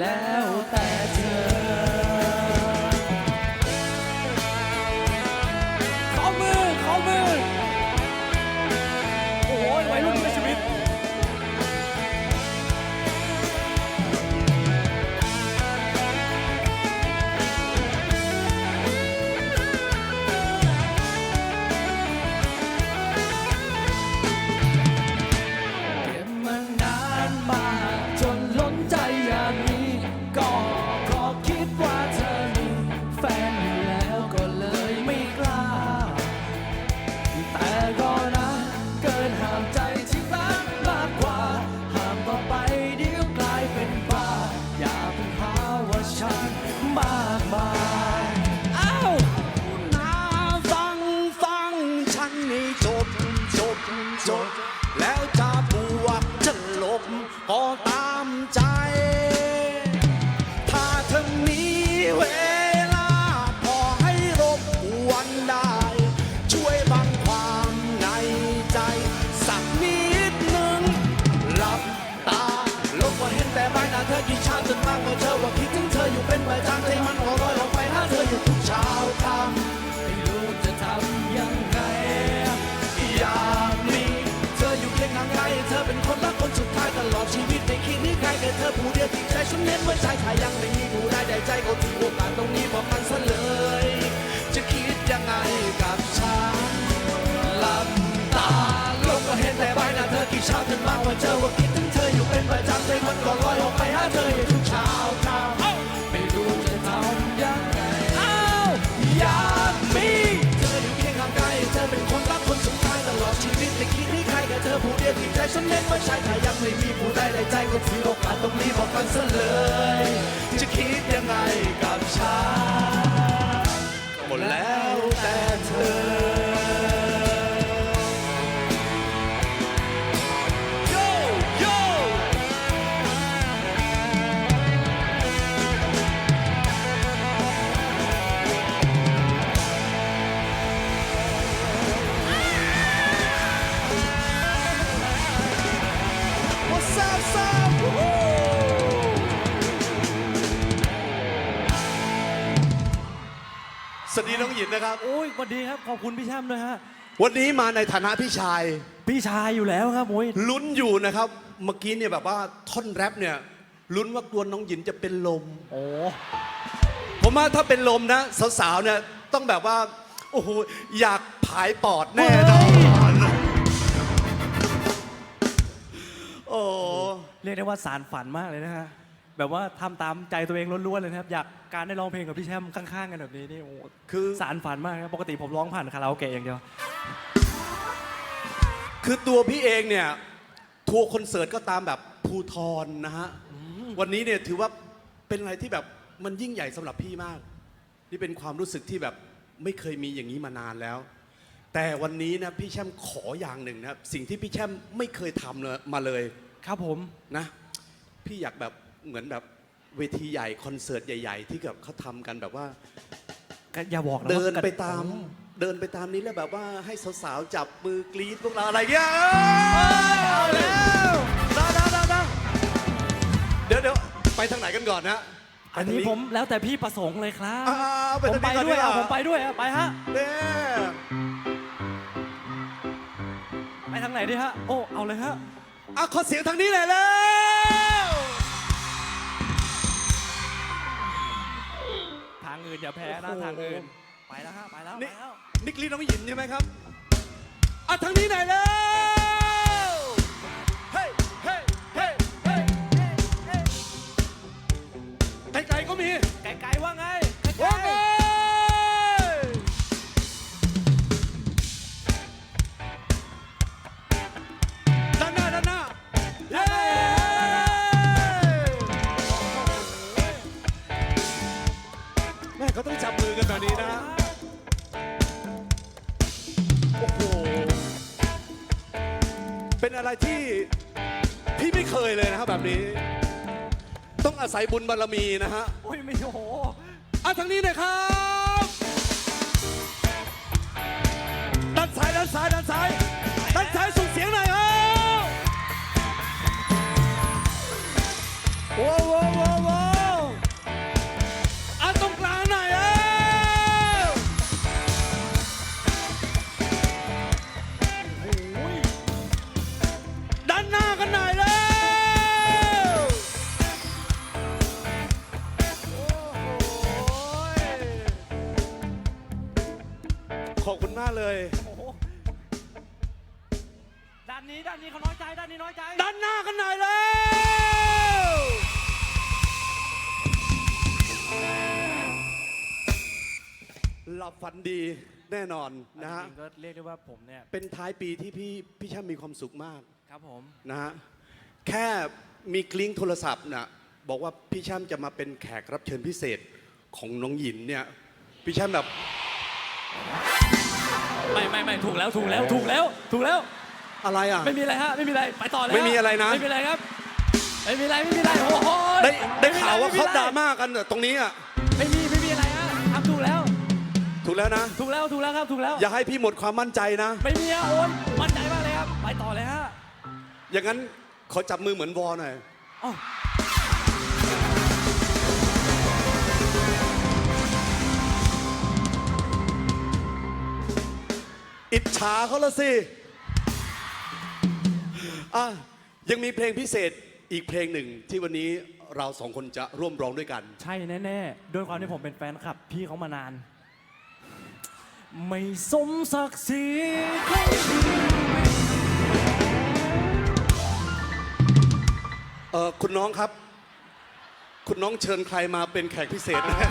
hablar. ใช่ถ้ายังไม่มีผู้ใดได้ใจก็ถือโอกาสตรงนี้บอกมันซะเลย จะคิดยังไงกับฉันลำตาลงก็เห็นแต่ใบหน้าเธอกี่เช้าจนมากว่าเจอว่าคิดถึงเธออยู่เป็นประจำในวันก่อนลอยออกไปหาเธออยู่ทุกเช้าเช้าไม่รู้จะทำยังไงอ้าวอยากมีเธออยู่เคียงข้างกายเธอเป็นคนรักคนสุดท้ายตลอดชีวิตไม่คิดให้ใครกับเธอผู้เดียวที่ใจฉันเน้นว่าใช่ถ้ายังไม่มีผู้ใดในใจก็ถือโอก รงนี้บอกกันซะเลย จะคิดยังไงกับฉันหมดแล้วแต่เธอ หยินนะครับโอ้ยสวัสดีครับ ขอบคุณพี่แชมป์ด้วยฮะ วันนี้มาในฐานะพี่ชาย พี่ชายอยู่แล้วครับโอ้ยลุ้นอยู่นะครับ เมื่อกี้เนี่ยแบบว่าท่อนแรปเนี่ยลุ้นว่ากลัวน้องหยินจะเป็นลม โอ้ผมว่าถ้าเป็นลมนะสาวๆเนี่ยต้องแบบว่า โอ้โห อยากผายปอดแน่นอนโอ้ เรียกได้ว่าสารฝันมากเลยนะฮะ แบบว่าทำตามใจตัวเองล้วนๆเลยนะครับ อยากการได้ร้องเพลงกับพี่แชมป์ข้างๆกันแบบนี้นี่โอ้คือสารฝันมากครับปกติผมร้องผ่านคาราโอเกะอย่างเดียว คือตัวพี่เองเนี่ยทัวร์คอนเสิร์ตก็ตามแบบภูทรนะฮะวันนี้เนี่ยถือว่าเป็นอะไรที่แบบมันยิ่งใหญ่สำหรับพี่มาก นี่เป็นความรู้สึกที่แบบไม่เคยมีอย่างนี้มานานแล้ว แต่วันนี้นะพี่แช่มขออย่างหนึ่งนะครับสิ่งที่พี่แช่มไม่เคยทำเลยมาเลย ครับผมนะ พี่อยากแบบ เหมือนแบบเวทีใหญ่คอนเสิร์ตใหญ่ ๆ ที่แบบเขาทำกันแบบว่า ก็อย่าบอกนะเดินว่ากระไปตามโอ้เดินไปตามนี้แล้วแบบว่าให้สาวๆจับมือกรี๊ดพวกเราอะไรเงี้ยเอาแล้วได้ได้ได้ได้เดี๋ยวเดี๋ยวไปทางไหนกันก่อนนะอันนี้ไปทางผมแล้วแต่พี่ประสงค์เลยครับ อ่าไปผมทางไปนี้ก่อนด้วยดีกอะว่าผมไปด้วยอะไปฮะ เนี่ย ไปทางไหนดีฮะ โอ้ เอาเลยฮะ อะขอเสียงทางนี้หน่อยแล้ว นอย่าแพ้นะทางอื่น ไปแล้วฮะไปแล้วไปนี่แล้ว นิกลีน้องหยินใช่ไหมครับอะทางนี้หน่อยแล้วเฮ้ยเฮ้ยเฮ้ยเฮ้ยไกลๆก็มี ไกลๆว่าไง องอาศัยบุญบารมีนะฮะโอ้ยไม่โอ้โหอะทางนี้หน่อยครับด้านซ้ายด้านซ้ายด้านซ้าย ขอบคุณมากเลยโอ้โหด้านนี้ด้านนี้เขาน้อยใจด้านนี้น้อยใจ ด้านหน้ากันหน่อยเร็วหลับฝันดีแน่นอนนะฮะ จริงๆก็เรียกได้ว่าผมเนี่ยเป็นท้ายปีที่พี่พี่แช่มมีความสุขมากครับผม นะฮะ แค่มีกลิ้งโทรศัพท์นะบอกว่าพี่แช่มจะมาเป็นแขกรับเชิญพิเศษของน้องหยินเนี่ย พี่แช่มแบบ ไม่ไม่ไม่ถูกแล้วถูกแล้วถูกแล้วถูกแล้ว อะไรอะ ไม่มีอะไรฮะไม่มีอะไรไปต่อเลยฮไม่มีอะไรนะ ไม่มีอะไรครับไม่มีอะไรไม่มีอะไรโอ้โหได้ได้ม่มีข่าวว่าอะไรเขาไอะไรดราม่ากันอะตรงนี้อะไม่มีไม่มีอะไรฮะทำถูกแล้ว ถูกแล้วนะ ถูกแล้วถูกแล้วครับถูกแล้ว อย่าให้พี่หมดความมั่นใจนะ ไม่มีอะโอนมั่นใจมากเลยครับ ไปต่อเลยฮะอย่างนั้นขอจับมือเหมือนวอหน่อยอ๋ออิ จฉาเขาละสิอะยังมีเพลงพิเศษอีกเพลงหนึ่งที่วันนี้เราสองคนจะร่วมร้องด้วยกัน ใช่แน่ๆด้วยความที่ผมเป็นแฟนคลับพี่เขามานาน ไม่สมศักดิ์ศรีของพี่เออคุณน้องครับ คุณน้องเชิญใครมาเป็นแขกพิเศษนะครับ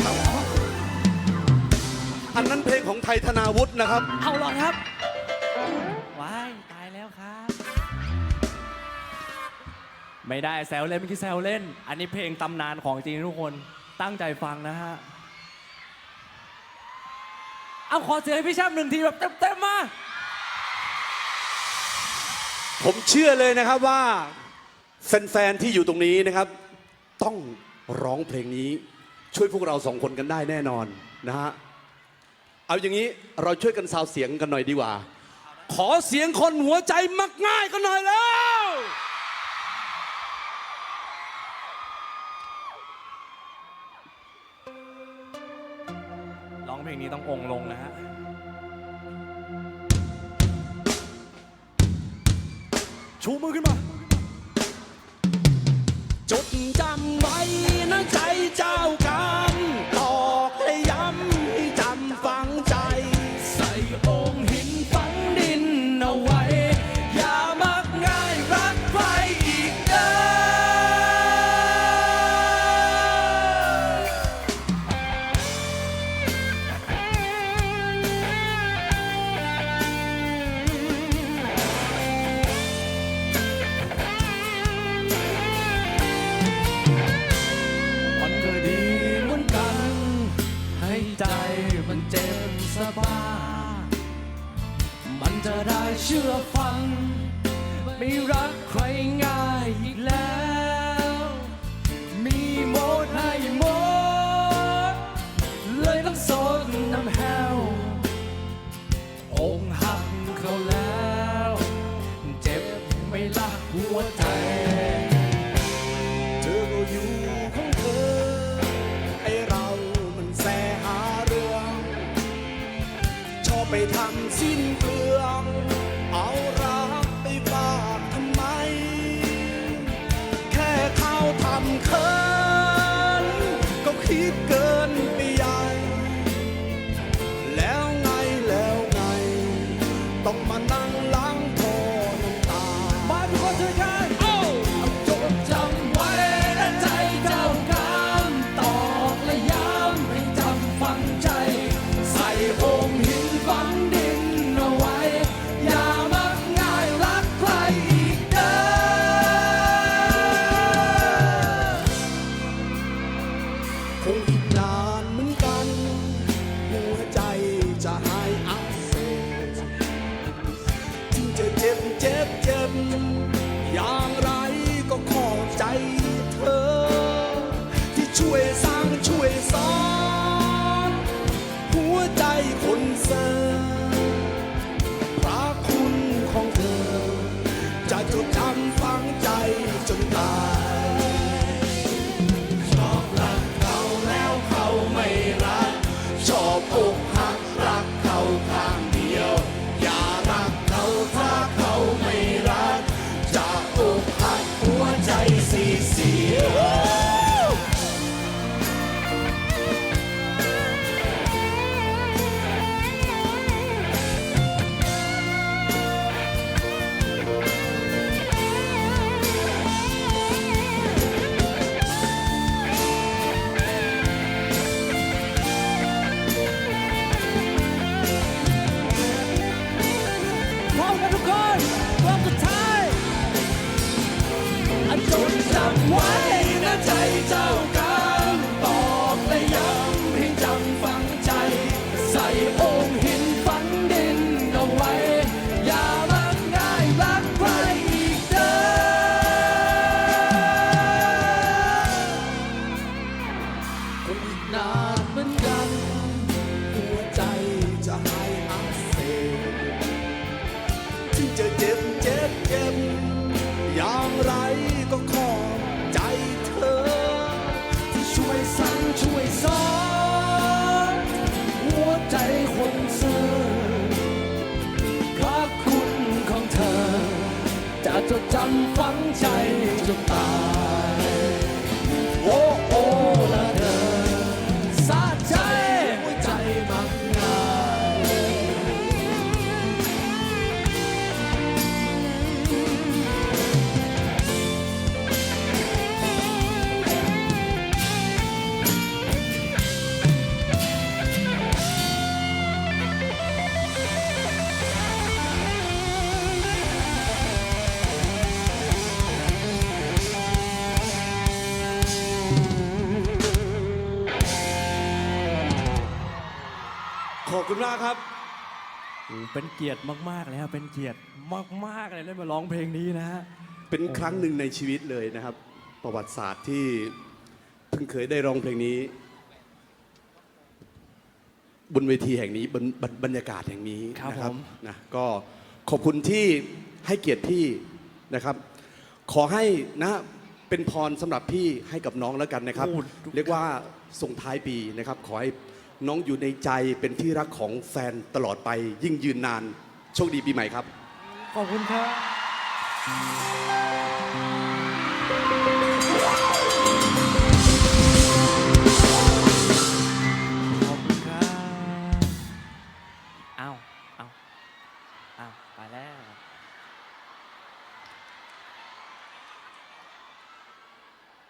อันนั้นเพลงของไทยธนาวุฒินะครับ เอาหรอครับ ว้ายตายแล้วครับ ไม่ได้แซวเล่นเมื่อกี้แซวเล่น อันนี้เพลงตำนานของจริงทุกคนตั้งใจฟังนะฮะ เอาขอเสียงให้พี่แชมป์หนึ่งทีแบบเต็มๆมา ผมเชื่อเลยนะครับว่า แฟนๆที่อยู่ตรงนี้นะครับ ต้องร้องเพลงนี้ ช่วยพวกเราสองคนกันได้แน่นอนนะฮะ เอาอย่างนี้เราช่วยกันซาวเสียงกันหน่อยดีกว่า ขอเสียงคนหัวใจมักง่ายกันหน่อยแล้ว ร้องเพลงนี้ต้ององค์ลงนะฮะชูมือขึ้นมา จดจำไว้นะใจเจ้ากรรม นะใำฝังใจจนตาย คุณมากครับโอ้เป็นเกียรติมากๆเลยครับเป็นเกียรติมากๆเลยได้มาร้องเพลงนี้นะฮะ เป็นครั้งหนึ่งในชีวิตเลยนะครับ ประวัติศาสตร์ที่เพิ่งเคยได้ร้องเพลงนี้ บนเวทีแห่งนี้บนบรรบรรยากาศแห่งนี้ครับนะครับผม นะก็ขอบคุณที่ให้เกียรติพี่นะครับ ขอให้นะเป็นพรสำหรับพี่ให้กับน้องแล้วกันนะครับโอ้เรียกว่าส่งท้ายปีนะครับ ขอให้ น้องอยู่ในใจเป็นที่รักของแฟนตลอดไปยิ่งยืนนาน โชคดีปีใหม่ครับ ขอบคุณครับ